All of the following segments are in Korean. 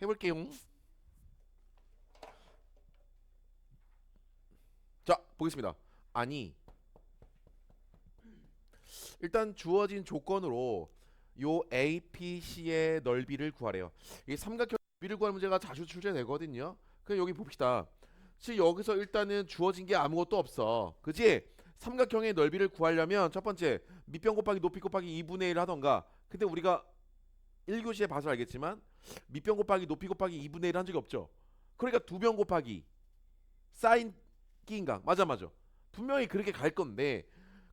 해볼게요. 자 보겠습니다. 아니 일단 주어진 조건으로 요 APC의 넓이를 구하래요. 이 삼각형 넓이를 구하는 문제가 자주 출제되거든요. 그럼 여기 봅시다. 지금 여기서 일단은 주어진 게 아무것도 없어. 그지? 삼각형의 넓이를 구하려면 첫 번째 밑변 곱하기 높이 곱하기 2분의 1 하던가. 근데 우리가 1교시에 봐서 알겠지만 밑변 곱하기 높이 곱하기 2분의 1 한 적이 없죠. 그러니까 두 변 곱하기 사인 끼인각 맞아 맞아. 분명히 그렇게 갈 건데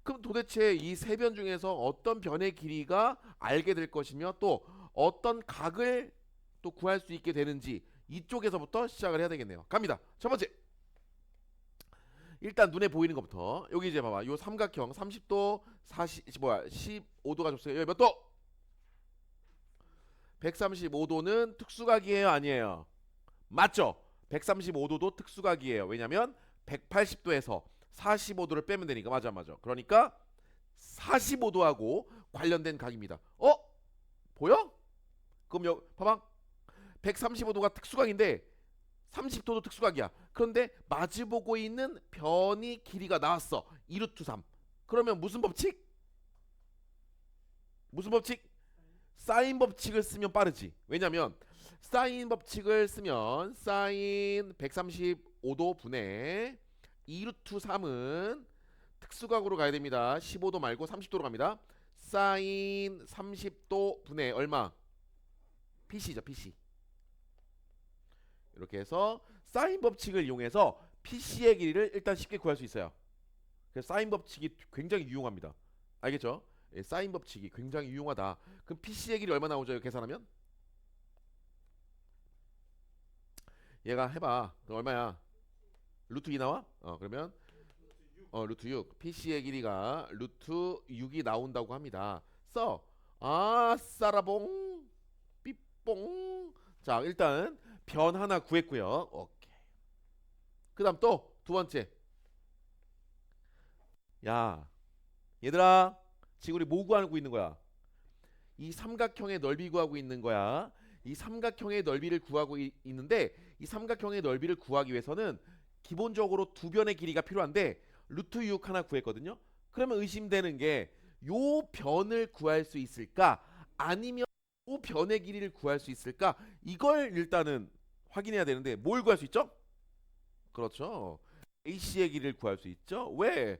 그럼 도대체 이 세 변 중에서 어떤 변의 길이가 알게 될 것이며 또 어떤 각을 또 구할 수 있게 되는지 이쪽에서부터 시작을 해야 되겠네요. 갑니다. 첫 번째. 일단 눈에 보이는 것부터 여기 이제 봐봐. 요 삼각형 30도 40 뭐야 15도가 줬어요. 여기 몇 도? 135도는 특수각이에요, 아니에요? 맞죠? 135도도 특수각이에요. 왜냐면 180도에서 45도를 빼면 되니까 맞아 맞아. 그러니까 45도하고 관련된 각입니다. 어? 보여? 그럼 여 봐봐. 135도가 특수각인데 30도도 특수각이야. 그런데 마주보고 있는 변이 길이가 나왔어. 2루트 3. 그러면 무슨 법칙? 무슨 법칙? 사인 법칙을 쓰면 빠르지. 왜냐면 사인 법칙을 쓰면 사인 135도 분의 2루트 3은 특수각으로 가야 됩니다. 15도 말고 30도로 갑니다. 사인 30도 분의 얼마? PC죠, PC. 이렇게 해서 사인 법칙을 이용해서 PC의 길이를 일단 쉽게 구할 수 있어요. 그래서 사인 법칙이 굉장히 유용합니다. 알겠죠? 예, 사인 법칙이 굉장히 유용하다. 그럼 PC의 길이 얼마 나오죠? 계산하면? 얘가 해봐. 그럼 얼마야? 루트 2 나와? 어 그러면 어 루트 6. PC의 길이가 루트 6이 나온다고 합니다. 써. 아 싸라봉 삐뽕. 자 일단 변 하나 구했고요. 오케이. 그다음 또 두 번째. 야 얘들아 지금 우리 뭐 구하고 있는 거야? 이 삼각형의 넓이 구하고 있는 거야. 이 삼각형의 넓이를 구하고 이- 있는데 이 삼각형의 넓이를 구하기 위해서는 기본적으로 두 변의 길이가 필요한데 루트 6 하나 구했거든요. 그러면 의심되는 게 요 변을 구할 수 있을까? 아니면 요 변의 길이를 구할 수 있을까? 이걸 일단은 확인해야 되는데 뭘 구할 수 있죠? 그렇죠. AC의 길이를 구할 수 있죠. 왜?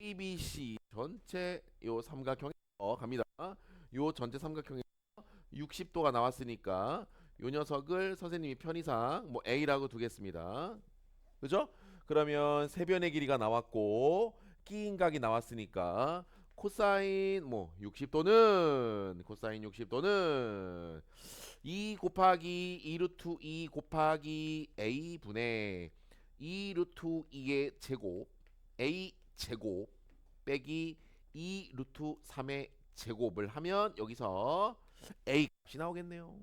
ABC 전체 요 삼각형에 어 갑니다. 요 전체 삼각형에 60도가 나왔으니까 요 녀석을 선생님이 편의상 뭐 A라고 두겠습니다. 그죠? 그러면 세 변의 길이가 나왔고 끼인 각이 나왔으니까 코사인 뭐 60도는 코사인 60도는 2 곱하기 2 루트 2 곱하기 A 분의 2 루트 2의 제곱 A 제곱 빼기 2 루트 3의 제곱을 하면 여기서 A 값이 나오겠네요.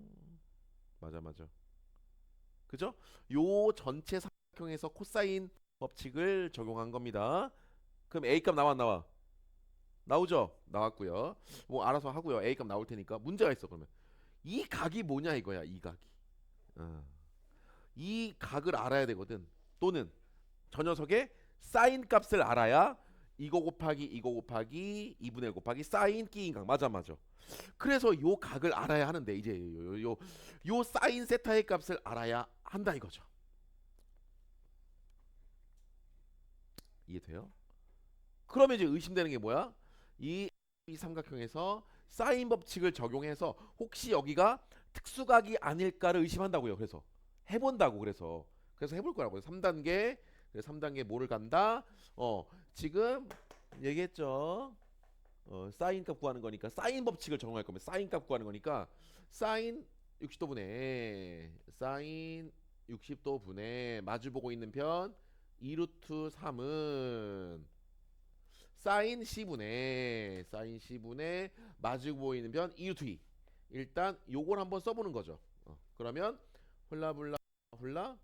맞아 맞아. 그죠? 요 전체 삼각형에서 코사인 법칙을 적용한 겁니다. 그럼 A 값안 나와? 나오죠? 나왔고요. 뭐 알아서 하고요. A 값 나올 테니까 문제가 있어 그러면 이 각이 뭐냐 이거야 이 각이. 어. 이 각을 알아야 되거든. 또는 저 녀석의 사인 값을 알아야 이거 곱하기 이거 곱하기 2분의 1 곱하기 사인 끼인 각 맞아 맞아. 그래서 요 각을 알아야 하는데 이제 요 요 요 사인 세타의 값을 알아야 한다 이거죠. 이해돼요? 그러면 이제 의심되는 게 뭐야? 이, 이 삼각형에서 사인 법칙을 적용해서 혹시 여기가 특수각이 아닐까를 의심한다고요. 그래서 해본다고 그래서 그래서 해볼 거라고요. 3단계 그래서 3단계 뭐를 간다? 어 지금 얘기했죠. 어 사인 값 구하는 거니까 사인 법칙을 적용할 거면 사인 값 구하는 거니까 사인 60도 분의 사인 60도 분의 마주 보고 있는 편 2루트 3은 사인 C분의 사인 C분의 마주 보이는 변 2루트 2 일단 요걸 한번 써보는 거죠 어, 그러면 훌라훌라 훌라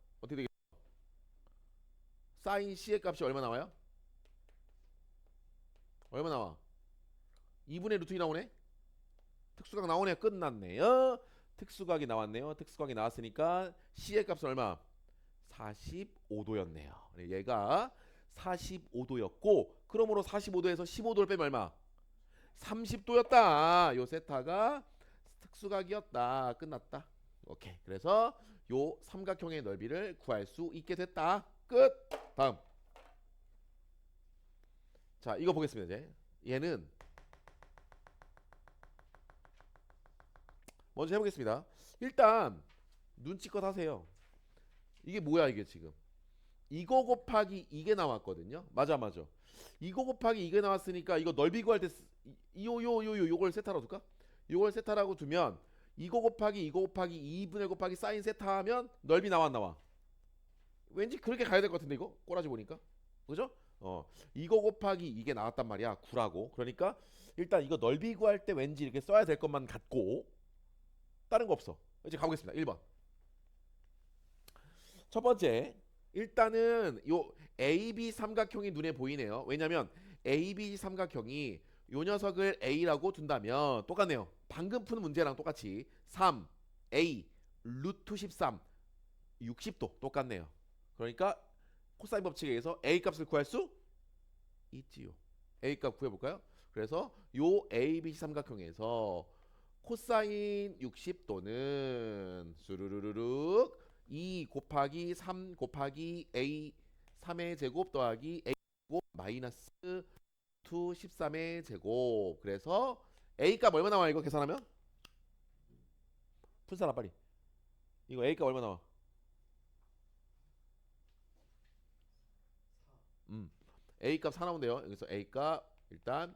사인 C의 값이 얼마 나와요? 얼마 나와? 2분의 루트 2 나오네? 특수각 나오네 끝났네요 특수각이 나왔네요. 특수각이 나왔으니까 C의 값은 얼마? 45도였네요. 얘가 45도였고 그러므로 45도에서 15도를 빼면 얼마? 30도였다. 요 세타가 특수각이었다. 끝났다. 오케이. 그래서 요 삼각형의 넓이를 구할 수 있게 됐다. 끝. 다음. 자, 이거 보겠습니다. 이제 얘는 먼저 해보겠습니다. 일단 눈치껏 하세요. 이게 뭐야 이게 지금? 이거 곱하기 이게 나왔거든요. 맞아 맞아. 이거 곱하기 이게 나왔으니까 이거 넓이 구할 때 요요요요 요걸 세타라고 둘까? 요걸 세타라고 두면 이거 곱하기 이거 곱하기 2분의 곱하기 사인 세타 하면 넓이 나와 안 나와? 왠지 그렇게 가야 될 것 같은데 이거? 꼬라지 보니까. 그죠? 어 이거 곱하기 이게 나왔단 말이야. 9라고. 그러니까 일단 이거 넓이 구할 때 왠지 이렇게 써야 될 것만 같고 다른 거 없어. 이제 가보겠습니다. 1번. 첫 번째 일단은 요 AB 삼각형이 눈에 보이네요. 왜냐면 AB 삼각형이 요 녀석을 A라고 둔다면 똑같네요. 방금 푼 문제랑 똑같이 3 A 루트 13 60도 똑같네요 그러니까 코사인 법칙에 의해서 A 값을 구할 수 있지요. A 값 구해볼까요? 그래서 요 ABC 삼각형에서 코사인 60도는 수르르르륵 2 곱하기 3 곱하기 A 3의 제곱 더하기 A 제곱 마이너스 2 13의 제곱 그래서 A 값 얼마 나와 이거 계산하면? 풀 사람 빨리 이거 A 값 얼마 나와? 음. A 값 4 나온대요. 여기서 A 값 일단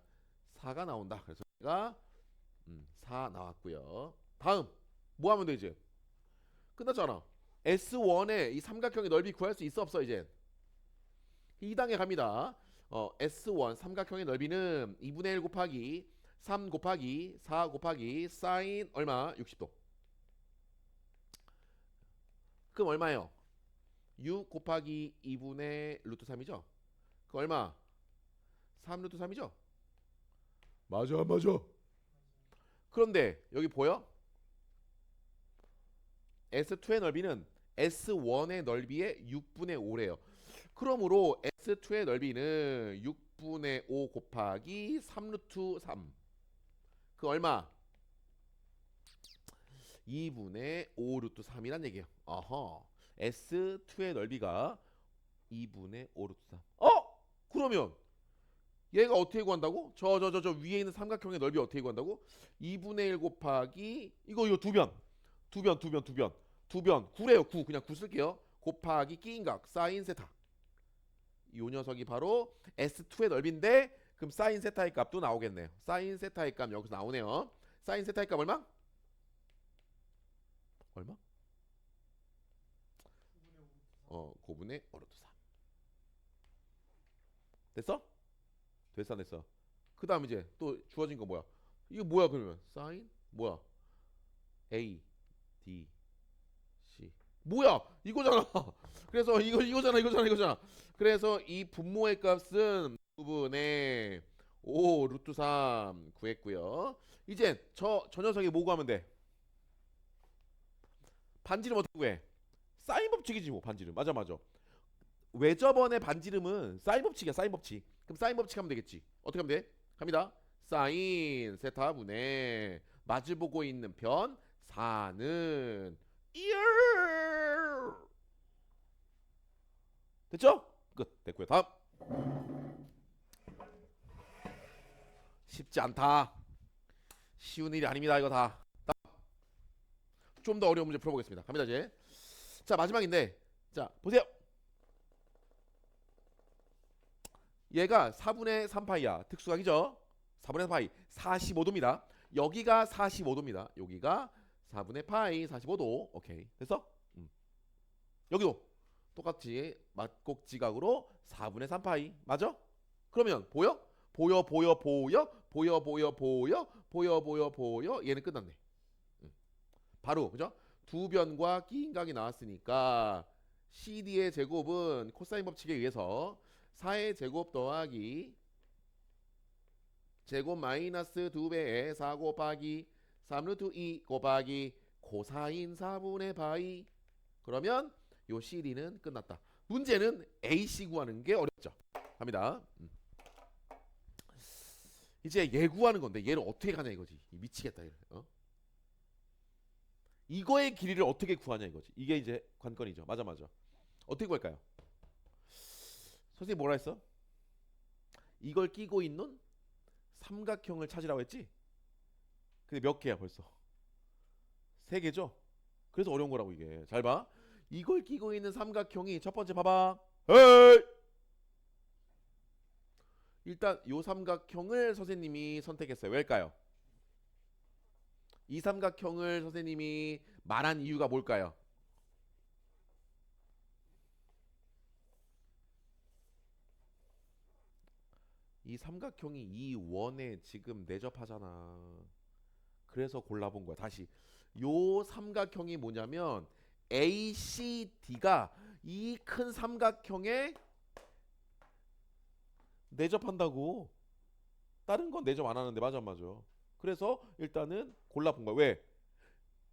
4가 나온다. 그래서 얘가 음, 4 나왔고요. 다음 뭐 하면 돼 이제? 끝났잖아. S1의 이 삼각형의 넓이 구할 수 있어 없어 이제? 2단계 갑니다. 어, S1 삼각형의 넓이는 2분의 1 곱하기 3 곱하기 4 곱하기 사인 얼마? 60도. 그럼 얼마예요? 6 곱하기 2분의 루트 3이죠? 그 얼마? 3 루트 3이죠? 맞아 맞아 그런데 여기 보여? S2의 넓이는 S1의 넓이의 6분의 5래요 그러므로 S2의 넓이는 6분의 5 곱하기 3 루트 3 그 얼마? 2분의 5 루트 3이란 얘기예요 어허 S2의 넓이가 2분의 5 루트 3 어? 그러면 얘가 어떻게 구한다고? 저 저 저 저 위에 있는 삼각형의 넓이 어떻게 구한다고? 2분의 1 곱하기 이거 이거 두 변. 두 변, 두 변, 두 변. 두 변. 9래요. 9. 그냥 9 쓸게요. 곱하기 끼인각 사인 세타. 이 녀석이 바로 S2의 넓이인데 그럼 사인 세타의 값도 나오겠네요. 사인 세타의 값 여기서 나오네요. 사인 세타의 값 얼마? 얼마? 어, 9분의 5 루트 3. 됐어? 됐어 안 됐어? 그 다음 이제 또 주어진 거 뭐야? 이거 뭐야 그러면? 사인? 뭐야? A, D, C 뭐야? 이거잖아 그래서 이거 이거잖아 이거잖아 이거잖아 그래서 이 분모의 값은 9분의 5 루트 3 구했고요 이제 저, 저 녀석이 뭐 구하면 돼? 반지름 어떻게 구해? 사인 법칙이지 뭐 반지름 맞아 맞아 외접원의 반지름은 사인 법칙이야 사인 법칙. 그럼 사인 법칙 하면 되겠지. 어떻게 하면 돼? 갑니다. 사인 세타 분의 마주보고 있는 편 4는 1 됐죠? 끝. 됐고요. 다음. 쉽지 않다. 쉬운 일이 아닙니다 이거 다. 좀 더 어려운 문제 풀어보겠습니다. 갑니다 이제. 자 마지막인데. 자 보세요 얘가 4분의 3파이야. 특수각이죠? 4분의 3파이. 45도입니다. 여기가 45도입니다. 여기가 4분의 파이 45도. 오케이. 됐어? 음. 여기도 똑같이 막곡지각으로 4분의 3파이. 맞아? 그러면 보여? 보여 보여 보여 보여 보여 보여 보여 보여 보여 얘는 끝났네. 음. 바로 그죠? 두 변과 끼인각이 나왔으니까 CD의 제곱은 코사인 법칙에 의해서 4의 제곱 더하기 제곱 마이너스 2배의 4 곱하기 3 루트 2 곱하기 코사인 4분의 바이 그러면 요 CD는 끝났다. 문제는 AC 구하는 게 어렵죠. 갑니다. 음. 이제 얘 구하는 건데 얘를 어떻게 가냐 이거지. 미치겠다. 이래. 어? 이거의 길이를 어떻게 구하냐 이거지. 이게 이제 관건이죠. 맞아 맞아. 어떻게 구할까요? 선생님 뭐라 했어? 이걸 끼고 있는 삼각형을 찾으라고 했지? 근데 몇 개야 벌써? 세 개죠? 그래서 어려운 거라고 이게. 잘 봐. 이걸 끼고 있는 삼각형이 첫 번째 봐봐. 에이! 일단 요 삼각형을 선생님이 선택했어요. 왜일까요? 이 삼각형을 선생님이 말한 이유가 뭘까요? 이 삼각형이 이 원에 지금 내접하잖아. 그래서 골라본 거야. 다시 요 삼각형이 뭐냐면 ACD가 이 큰 삼각형에 내접한다고. 다른 건 내접 안 하는데 맞아 맞아. 그래서 일단은 골라본 거야. 왜?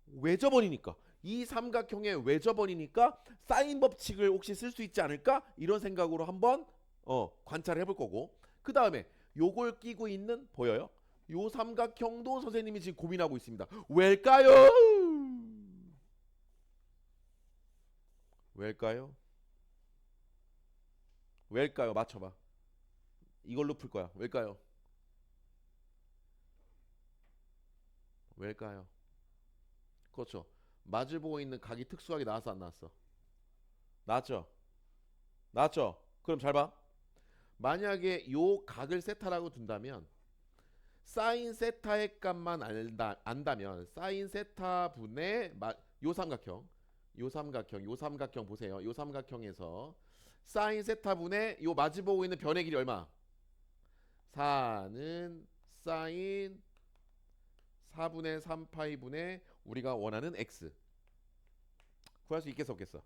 외접원이니까. 이 삼각형의 외접원이니까 사인 법칙을 혹시 쓸 수 있지 않을까? 이런 생각으로 한번 어, 관찰을 해볼 거고. 그 다음에 요걸 끼고 있는 보여요? 요 삼각형도 선생님이 지금 고민하고 있습니다. 왜일까요? 왜일까요? 왜일까요? 맞춰봐. 이걸로 풀 거야. 왜일까요? 왜일까요? 그렇죠. 맞을 보고 있는 각이 특수하게 나왔어 안 나왔어? 나왔죠? 나왔죠? 그럼 잘 봐. 만약에 요 각을 세타라고 둔다면 사인 세타의 값만 알다, 안다면 사인 세타 분의 마, 요 삼각형 요 삼각형 요 삼각형 보세요. 요 삼각형에서 사인 세타 분의 요 마주보고 있는 변의 길이 얼마? 4는 사인 4분의 3파이 분의 우리가 원하는 x. 구할 수 있겠어 없겠어?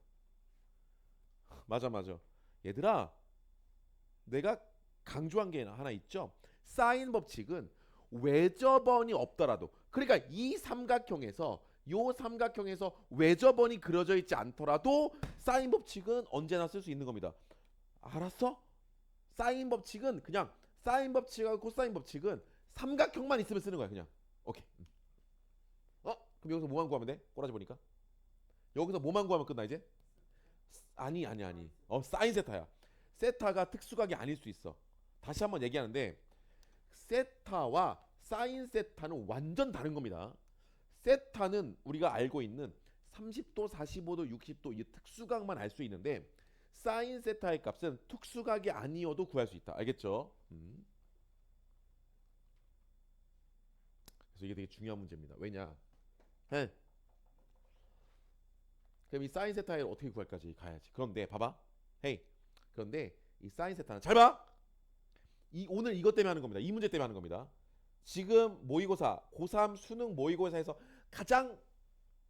맞아 맞아. 얘들아 내가 강조한 게 하나 있죠 사인 법칙은 외접원이 없더라도 그러니까 이 삼각형에서 요 삼각형에서 외접원이 그려져 있지 않더라도 사인 법칙은 언제나 쓸 수 있는 겁니다 알았어? 사인 법칙은 그냥 사인 법칙하고 코사인 법칙은 삼각형만 있으면 쓰는 거야 그냥 오케이 음. 어? 그럼 여기서 뭐만 구하면 돼? 꼬라지 보니까 여기서 뭐만 구하면 끝나 이제? 아니 아니 아니 어 사인 세타야 세타가 특수각이 아닐 수 있어 다시 한번 얘기하는데 세타와 사인 세타는 완전 다른 겁니다 세타는 우리가 알고 있는 30도 45도 60도 이 특수각만 알 수 있는데 사인 세타의 값은 특수각이 아니어도 구할 수 있다 알겠죠? 음. 그래서 이게 되게 중요한 문제입니다. 왜냐? 네. 그럼 이 사인 세타를 어떻게 구할까지 가야지. 그런데 봐봐. 헤이. 그런데 이 사인 세타는 잘 봐. 이 오늘 이것 때문에 하는 겁니다. 이 문제 때문에 하는 겁니다. 지금 모의고사, 고3 수능 모의고사에서 가장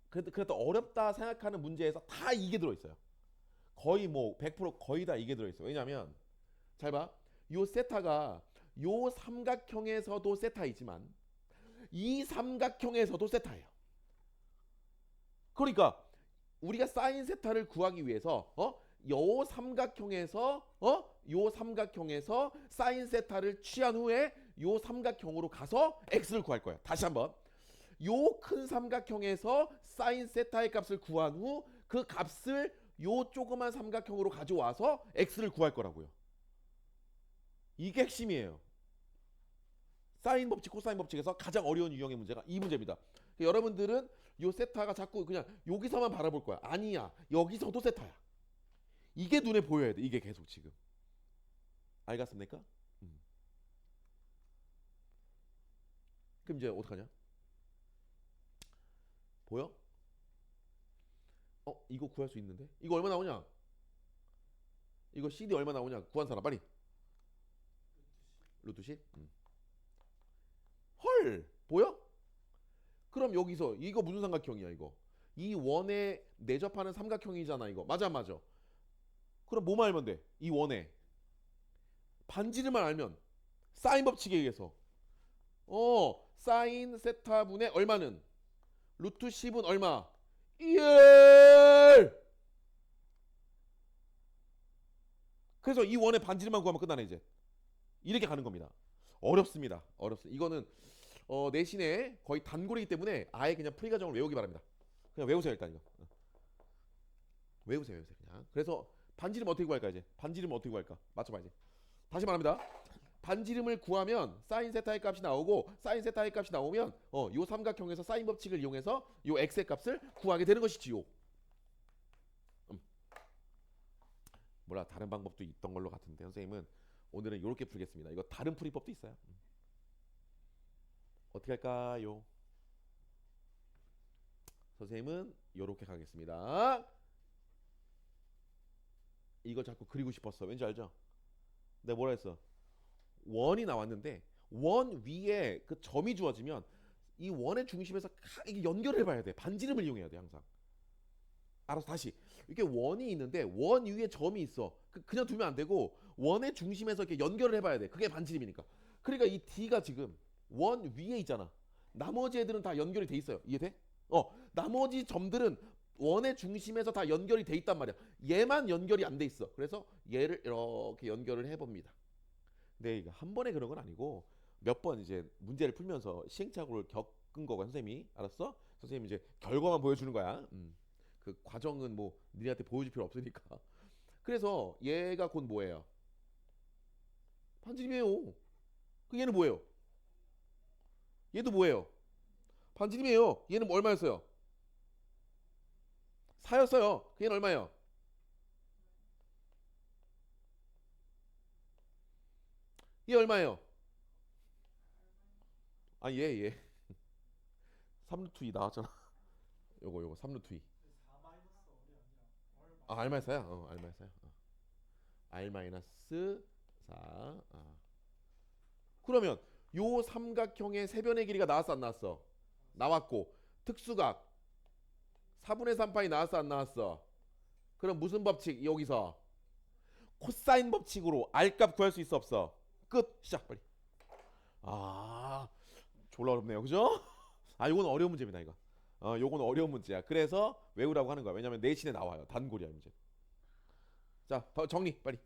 그래도, 그래도 어렵다 생각하는 문제에서 다 이게 들어 있어요. 거의 뭐 100% 거의 다 이게 들어 있어. 요 왜냐면 잘 봐. 요 세타가 요 삼각형에서도 세타이지만 이 삼각형에서도 세타예요. 그러니까 우리가 사인 세타를 구하기 위해서 어? 요 삼각형에서 어? 요 삼각형에서 사인 세타를 취한 후에 요 삼각형으로 가서 x를 구할 거야. 다시 한번. 요 큰 삼각형에서 사인 세타의 값을 구한 후 그 값을 요 조그만 삼각형으로 가져와서 x를 구할 거라고요. 이게 핵심이에요. 사인 법칙, 코사인 법칙에서 가장 어려운 유형의 문제가 이 문제입니다. 여러분들은 요 세타가 자꾸 그냥 여기서만 바라볼 거야. 아니야. 여기서도 세타야. 이게 눈에 보여야 돼. 이게 계속 지금. 알겠습니까? 음. 그럼 이제 어떡하냐? 보여? 어, 이거 구할 수 있는데? 이거 얼마 나오냐? 이거 CD 얼마 나오냐? 구한 사람 빨리. 루트 10? 음. 헐 보여? 그럼 여기서 이거 무슨 삼각형이야 이거 이 원에 내접하는 삼각형이잖아 이거 맞아 맞아 그럼 뭐만 알면 돼 이 원에. 반지름만 알면 사인 법칙에 의해서. 어 사인 세타 분의 얼마는? 루트 10은 얼마? 1 그래서 이 원의 반지름만 구하면 끝나네 이제. 이렇게 가는 겁니다. 어렵습니다. 어렵습니다. 이거는 어, 내신에 거의 단골이기 때문에 아예 그냥 풀이 과정을 외우기 바랍니다. 그냥 외우세요 일단 이거. 어. 외우세요 외우세요 그냥. 그래서 반지름 어떻게 구할까 이제 반지름 어떻게 구할까 맞춰봐야지 다시 말합니다 반지름을 구하면 사인 세타의 값이 나오고 사인 세타의 값이 나오면 어, 요 삼각형에서 사인 법칙을 이용해서 요 x의 값을 구하게 되는 것이지요. 음. 몰라 다른 방법도 있던 걸로 같은데 선생님은 오늘은 이렇게 풀겠습니다. 이거 다른 풀이법도 있어요. 음. 어떻게 할까요? 선생님은 이렇게 가겠습니다. 이거 자꾸 그리고 싶었어. 왠지 알죠? 내가 뭐라 했어? 원이 나왔는데 원 위에 그 점이 주어지면 이 원의 중심에서 가- 이게 연결을 해봐야 돼. 반지름을 이용해야 돼 항상. 알아서 다시 이게 원이 있는데 원 위에 점이 있어. 그, 그냥 두면 안 되고 원의 중심에서 이렇게 연결을 해 봐야 돼. 그게 반지름이니까. 그러니까 이 D가 지금 원 위에 있잖아. 나머지 애들은 다 연결이 돼 있어요. 이해돼? 어, 나머지 점들은 원의 중심에서 다 연결이 돼 있단 말이야. 얘만 연결이 안 돼 있어. 그래서 얘를 이렇게 연결을 해봅니다. 근데 이거 한 번에 그런 건 아니고 몇 번 이제 문제를 풀면서 시행착오를 겪은 거고 선생님이 알았어? 선생님 이제 결과만 보여주는 거야. 음. 그 과정은 뭐 니네한테 보여줄 필요 없으니까. 그래서 얘가 곧 뭐예요? 반지름이에요. 그 얘는 뭐예요? 얘도 뭐예요? 반지름이에요. 얘는 뭐 얼마였어요? 4였어요. 그 얘는 얼마예요? 얘 얼마예요? 아, 얘, 얘. 3루트 2 나왔잖아. 요거, 요거, 3루트 2. 아, R 마이너스야? 어, R 마이너스야. 어. 마이너스 4. 아. 그러면 요 삼각형의 세변의 길이가 나왔어, 안 나왔어? 나왔고, 특수각 4분의 3파이 나왔어, 안 나왔어? 그럼 무슨 법칙, 여기서? 코사인 법칙으로 R 값 구할 수 있어, 없어? 끝. 시작 빨리. 아 졸라 어렵네요. 그죠? 아 요건 어려운 문제입니다 이거. 어 요건 어려운 문제야. 그래서 외우라고 하는 거야. 왜냐면 내신에 나와요. 단골이야 문제. 자더 정리 빨리